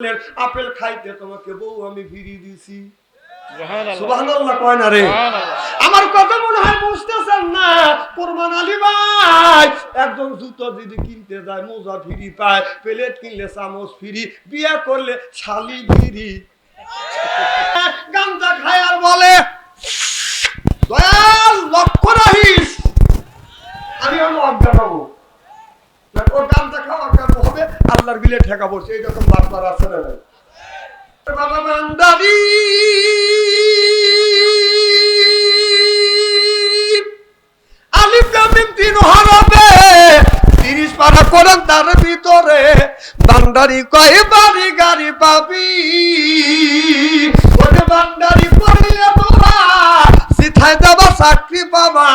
Apple খাইতে তোমাকে বউ আমি ফিরিয়ে দিছি। আমার কথা মনে হয় বুঝতেছেন না? আলী ভাই একজন জুতো যদি কিনতে যায় মোজা ফ্রি পায় প্লেট কিনলে চামচ ফ্রি বিয়ে করলে শালি ফ্রি গামজা খায় আর বলে দয়াল লক্ষ্য রাখিস আমি হলো অজ্ঞান হব ওর গামজা খাওয়া অজ্ঞান আল্লাহর বিলে ঠেকা বসে এইরকম বারবার আছে না? বাবা তার ভিতরে, বান্দারি কয় বাড়ি গাড়ি পাবি। ওরে বান্দারি পড়িয়ে বাবা সিথায় দেবা চাকরি পাবা।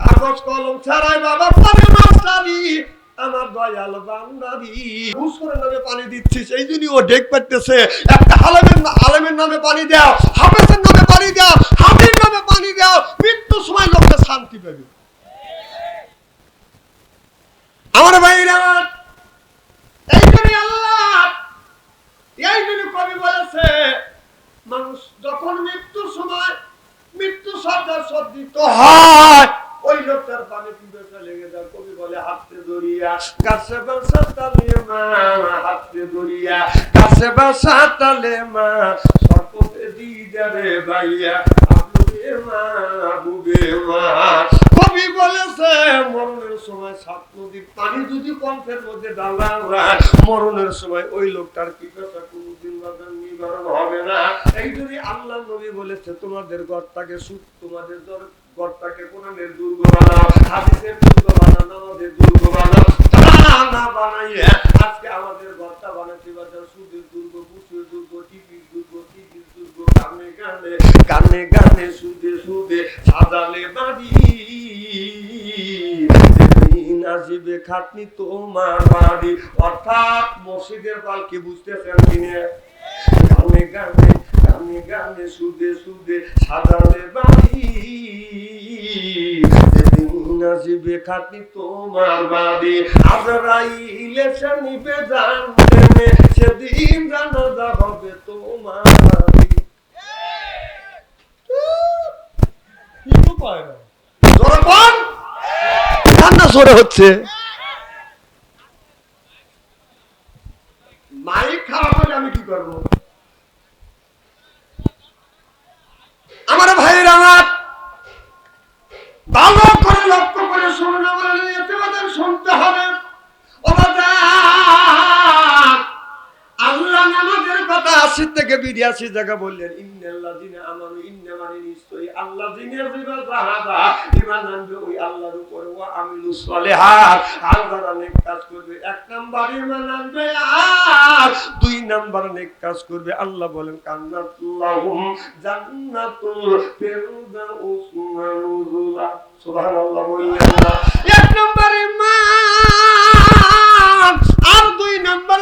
কাগজ কলম ছাড়াই বাবা পরে মাস্টারি। আমার দয়াল বান্দাবি। ঘুষ নামে পানি দিচ্ছিস, এই জন্যই ও ডেক পাইতেছে একটা আলেমের আলেমের নামে পানি দাও, হাফেজের নামে পানি দাও, হাফির নামে পানি দাও মৃত্যুর সময় লোকটা শান্তি পাবে। আমার ভাইরা এই জন্য আল্লাহ এই জন্য কবি বলেছে মানুষ যখন মৃত্যুর সময় মৃত্যু সজ্জা সজ্জিত হয় ওই লোকটার পানি পিপাসা লেগে যায় কবি বলে হাতে কবি বলেছে, মরণের সময় সাত নদীর পানি যদি কণ্ঠের মধ্যে ডালা মরণের সময় ওই লোকটার পিপাসা কোনোদিন নিবারণ হবে না। এই যদি আল্লাহ নবী বলেছে, তোমাদের ঘরটাকে সুখ, তোমাদের দর- ঘরটাকে কোরআনের দুর্গ বানাও। দুর্গ বানাও দুর্গ বানাও। না বানাইয়ে, আজকে আমাদের ঘরটা বানাতে দুর্গ বুসের দুর্গ, টিভির দুর্গ টিভির দুর্গ গানে গানে গানে গানে সুদে সুদে সাজালে বাড়ি। আসিবে খাটনি তোমার বাড়ি। অর্থাৎ মসজিদের পালকি বুঝতেছেন কিনে? গানে গানে গানে গানে সুদে সুদে সাজালে বাড়ি। আসিবে খাটনি তোমার বাড়ি। আজরাইলে সে নিবে জানবে সেদিন জানাজা হবে তোমার বাড়ি। কিন্তু পায় না। জোরে কান্না জোরে হচ্ছে। মাইক খারাপ হলে আমি কি করব? দুই নাম্বার নেক কাজ করবে। আল্লাহ বলেন কান্নাতুল্লাহুম এক নাম্বার ইমান আর দুই নাম্বার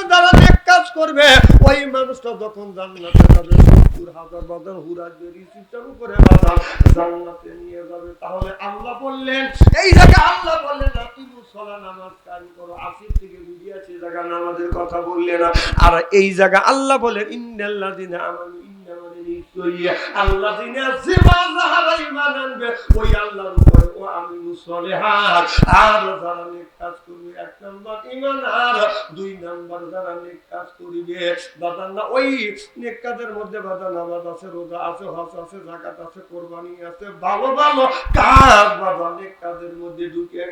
করবে। ওই মানুষটা যখন জান্নাতে যাবে, সত্তর হাজার বাজার হুরা জেরি সিস্টেম করে বাজার জান্নাতে নিয়ে যাবে। তাহলে আল্লাহ বললেন, এই জায়গা আল্লাহ বললেন আকিমু সলা নামাজ কায়েম করো। আসিফ থেকে মিডিয়াছে জায়গা নামাজের কথা বললেন আর এই জায়গা আল্লাহ বলেন ইন্নাল্লাযিনা আমানু ইন্না আছে, রোজা আছে আছে, যাকাত আছে, কোরবানি আছে, ভালো ভালো কাজ কাজের মধ্যে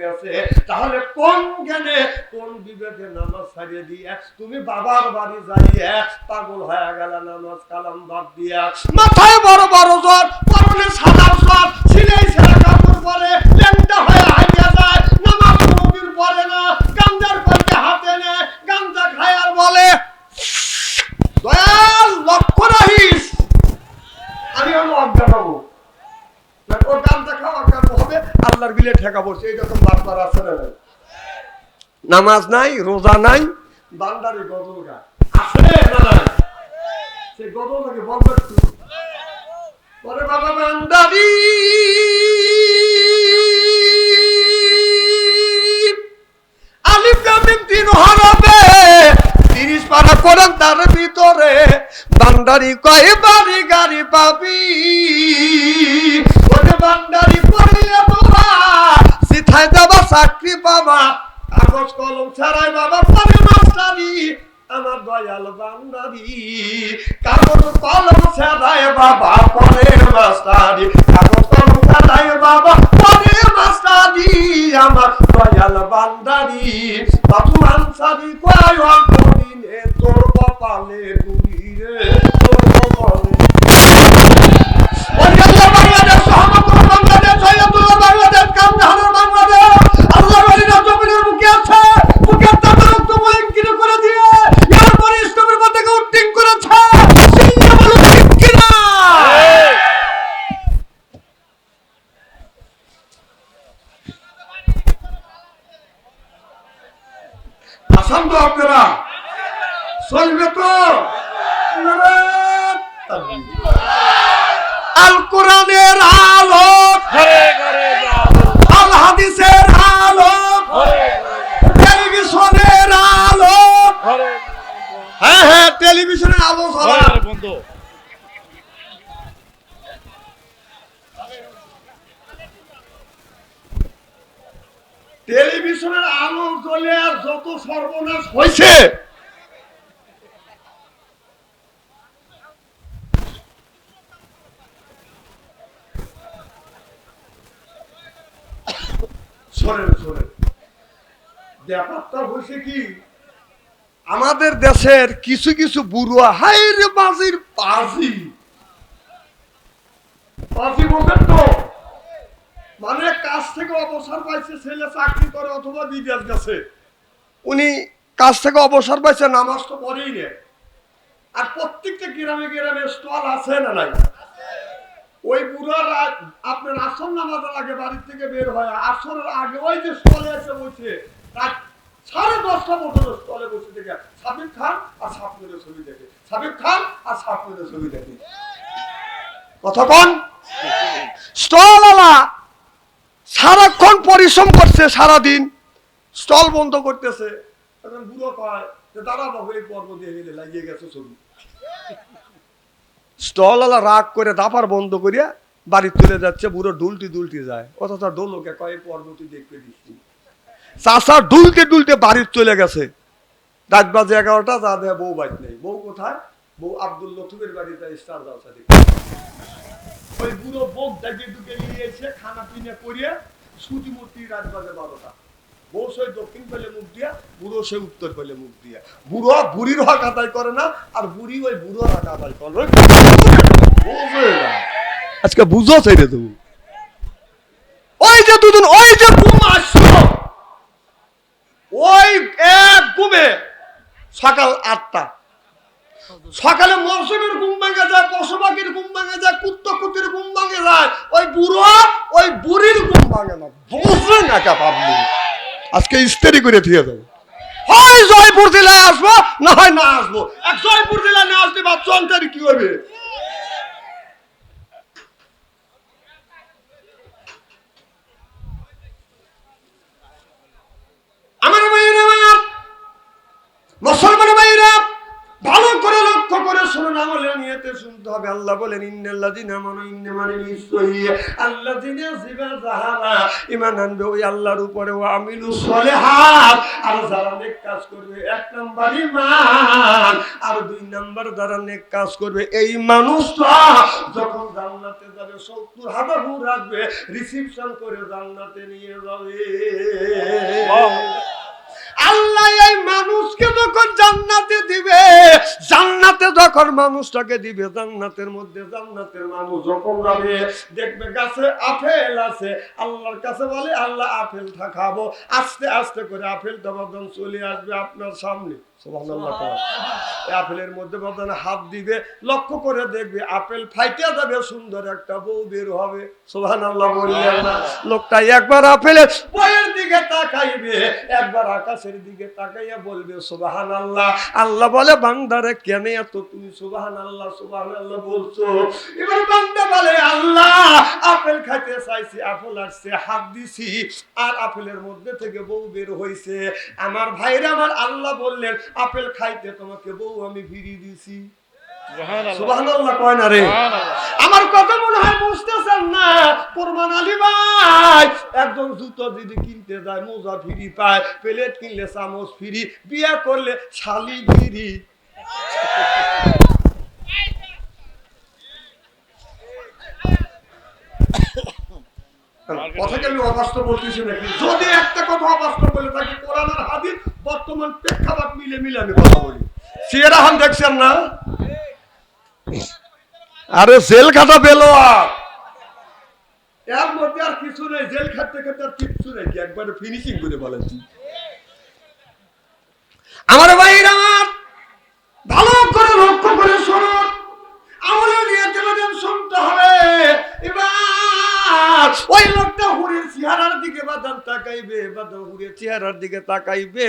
গেছে। তাহলে কোন জ্ঞানে, কোন বিবেকে নামাজ ছাড়িয়ে দিয়ে, তুমি বাবার বাড়ি যাইয়ে পাগল হয়ে গেল, নামাজ কালাম বাদ দিয়া মাথায় বড় বড় জ্বর, পরনে সাদা জ্বর ছিলেই ছেড়ে কাপড় পরে ল্যাংটা হয়ে হাইয়া যায়, নামাজ কোনদিন পড়ে না গাঞ্জার পাল্টে হাতে নেয় গাঞ্জা খায় আর বলে, দয়াল, লক্ষ্য রাখিস। আমি হলো অজ্ঞান হব ওর গামটা খাওয়া অজ্ঞান হবে? আল্লাহর বিলে ঠেকা বসে এইরকম বারবার আছে না নামাজ নাই, রোজা নাই, বান্দারি গজল গা আছে না সে বন্ধ একটু পরে বাবা বান্দারি আলিফ লামিম তিন হরবে তিরিশ পারা তার ভিতরে। বান্দারি কয় বাড়ি গাড়ি পাবি। ওরে বান্দারি পড়িয়া তোরা সিথায় যাবা চাকরি পাবা। কাগজ কলম ছাড়াই বাবা পরে মাস্টারি আমার দয়াল বান্দারি কাগজ কলম সাদায় বাবা পরে মাস্টারি, কাগজ কলম সাদায় বাবা পরে মাস্টারি, আমার দয়াল বান্দারি বাবু আনসারি কয় আসাম তো আপনারা। চলবে তো? আল কোরআনের আলোক। আল হাদিসের আলোক। টেলিভিশনের আলোক। হ্যাঁ হ্যাঁ টেলিভিশনের আলো ঘরে বন্ধু। টেলিভিশনের আলো জ্বলে আর যত সর্বনাশ হয়েছে। ব্যাপারটা হয়েছে কি, আমাদের দেশের কিছু কিছু বুড়ুয়া হাই রে বাজির পাজি। তো। মানে কাজ থেকে অবসর পাইছে, ছেলে চাকরি করে অথবা বিদেশ গেছে। উনি কাজ থেকে অবসর পাইছে, নামাজ তো পড়েই নে আর প্রত্যেকটা গ্রামে গ্রামে স্টল আছে না নাই? ওই বুড়ারা আপনার আসর নামাজের আগে বাড়ির থেকে বের হয়, আসরের আগে ওই যে স্টলে এসে বসে, রাত সাড়ে দশটা পর্যন্ত স্টলে বসে থেকে সাবিক খান আর সাপনের ছবি দেখে। সাবিক খান আর সাপনের ছবি দেখে। কথা কন? স্টলওয়ালা সারাক্ষণ পরিশ্রম করছে সারাদিন। স্টল বন্ধ করতেছে। এখন বুড়ো কয় যে, দাদা, বাবু, এই পর্ব দিয়ে গেলে লাগিয়ে গেছে ছবি স্টলওয়ালা রাগ করে দাপার বন্ধ করিয়া বাড়ি চলে যাচ্ছে, বুড়ো ডুলটি দুলটি যায়। অথচ ডোলোকে কয়, এই পর্ব তুই দেখতে দিচ্ছি চাষা ডুলতে ডুলতে বাড়ির চলে গেছে। রাত বাজে এগারোটা, যা দেয় বউ বাইক নেই। বউ কোথায়? বউ আব্দুল লতুবের বাড়িতে স্টার জলসা দেখতে। ওই বুড়ো বোক ডাকে ঢুকে নিয়ে এসে খানা পিনে করিয়া ছুটি মূর্তি রাত বারোটা। বউ সে দক্ষিণ পেলে মুখ দিয়া, বুড়ো সে উত্তর পেলে মুখ দিয়া। বুড়ো বুড়ির হক আদায় করে না, আর বুড়ি ওই বুড়ো হক আদায় করে আজকে বুঝো ছেড়ে দেবো। ওই যে দুদিন, ওই যে ঘুম আসলো। ওই এক ঘুমে সকাল আটটা। সকালে মরসুমের ঘুম ভেঙে যায় পশু পাখির ঘুম ভেঙে যায় কুত্ত কুতির ঘুম ভাঙে যায়। ওই বুড়ো, ওই বুড়ির ঘুম ভাঙে না বুঝলেন একা পাবলি আজকে ইস্তেরি করে দিয়ে দেবো। হয় জয়পুর জেলায় আসব, না হয় না আসব। এক জয়পুর জেলায় না আসতে বা চন্তারি কি হবে আমার ভাইয়েরা আমার মুসলমান ভাইরা ভালো করে লক্ষ্য করে শুনুন আমলে শুনতে হবে। আল্লাহ বলেন, ইন্নাল্লাযিনা আমানু ইন্না মানে নিশ্চয়ই আল্লাযিনা জিবা যাহারা ঈমান আনবে, ওই আল্লাহর উপরে ওয়া আমিলু সলিহাত। আর যারা নেক কাজ করবে, এক নাম্বার ঈমান। আর দুই নাম্বার যারা নেক কাজ করবে, এই মানুষটা যখন জান্নাতে যাবে 70 হাজার রাখবে রিসিপশন করে জান্নাতে নিয়ে যাবে। এই মানুষকে যখন জান্নাতে দিবে, জান্নাতে যখন মানুষটাকে দিবে, জান্নাতের মধ্যে জান্নাতের মানুষ যখন যাবে, দেখবে গাছে আপেল আছে। আল্লাহর কাছে বলে, আল্লাহ আপেলটা খাব। আস্তে আস্তে করে আপেলটা বদন চলে আসবে আপনার সামনে। আপেলের মধ্যে বদন হাত দিবে লক্ষ্য করে দেখবে আপেল ফাইটে যাবে সুন্দর একটা বউ বের হবে। সুবহানাল্লাহ বললেন না লোকটা একবার আপেলের বইয়ের দিকে তাকাইবে একবার আকাশের দিকে তাকাইয়া বলবে সুবাহান আল্লাহ আল্লাহ বলে বান্দারে কেন এত তুমি সুবাহান আল্লাহ সুবাহান আল্লাহ বলছো? এবার বান্দা বলে আল্লাহ আপেল খাইতে চাইছি আপেল আসছে হাত দিছি আর আপেলের মধ্যে থেকে বউ বের হইছে। আমার ভাইরা আমার আল্লাহ বললেন আপেল খাইতে তোমাকে বউ আমি ফিরিয়ে দিছি। আমার কথা মনে হয় বুঝতেছেন না? কোরবান আলী ভাই একজন জুতো যদি কিনতে যায় মোজা ফ্রি পায় প্লেট কিনলে চামচ ফ্রি বিয়ে করলে শালি ফ্রি কথাকে আমি অবাস্তব বলতেছি নাকি যদি একটা কথা অবাস্তব বলে থাকি কোরআন আর হাদিস বর্তমান প্রেক্ষাপট মিলে মিলে আমি কথা বলি। সিয়েরা হান দেখছেন না? আরে জেল খাটা বেলোয়া এর মধ্যে আর কিছু নেই জেল খাটতে খাটতে আর কিচ্ছু নেই। একবারে ফিনিশিং করে বলেছি। আমার ভাইরা আমার ভালো করে লক্ষ্য করে শুনুন। আমলে নিয়ে শুনতে হবে। এবার ওই লোকটা চেহারার দিকে বাদাম তাকাইবে, বাদাম চেহারার দিকে তাকাইবে।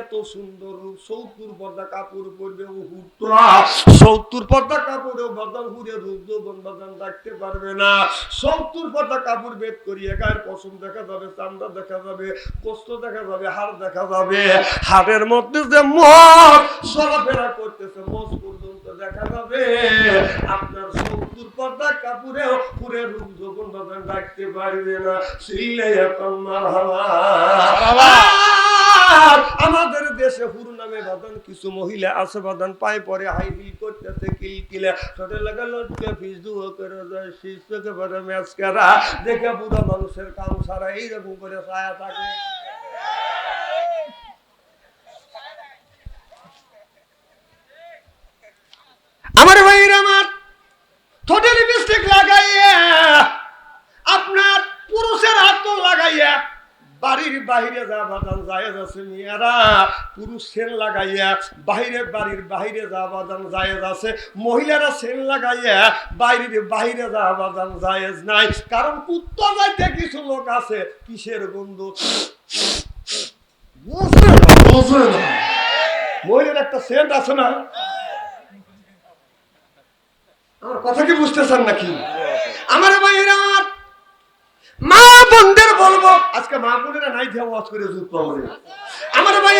এত সুন্দর রূপ সত্তর পর্দা কাপড় পরবে সত্তর পর্দা কাপড়ে বাদাম রূপ যৌবন বাদাম রাখতে পারবে না। সত্তর পর্দা কাপড় বেদ করিয়ে গায়ের পশম দেখা যাবে, চামড়া দেখা যাবে, কষ্ট দেখা যাবে, হাড় দেখা যাবে। হাড়ের মধ্যে যে মদ, চলাফেরা করতেছে মজ পর্যন্ত দেখা যাবে। পর্দা কাপড়েও পুরে রূপ যৌবন বাদাম রাখতে পারবে না এখন মারহাবা। আমাদের দেশে হুর নামে বাদান কিছু মহিলা আছে বাদান পায়ে পরে হাই হিল করতেছে কিল কিলে ছোট লাগা লটকে ফিস করে যায় পরে ম্যাচ করা দেখে বুড়া মানুষের কাম সারা এইরকম করে ছায়া থাকে আমার ভাইয়ের আমার ঠোঁটে লিপস্টিক লাগাইয়া আপনার পুরুষের হাত লাগাইয়া বাড়ির বাইরে যা বাদান জায়েজ আছে মেয়েরা পুরুষ সেন লাগাইয়া বাইরে বাড়ির বাইরে যা বাদান জায়েজ আছে, মহিলারা সেন লাগাইয়া বাইরে যা বাদান জায়েজ নাই। কারণ কুত্তা যাইতে কিছু লোক আছে, কিসের না মহিলার একটা সেন্ট আছে না? আমার কথা কি বুঝতেছেন নাকি? আমার ভাইয়েরা মা বোনদের বলব। আজকে মা বোনেরা নাই দেওয়া করে যুক্ত আমার ভাইয়েরা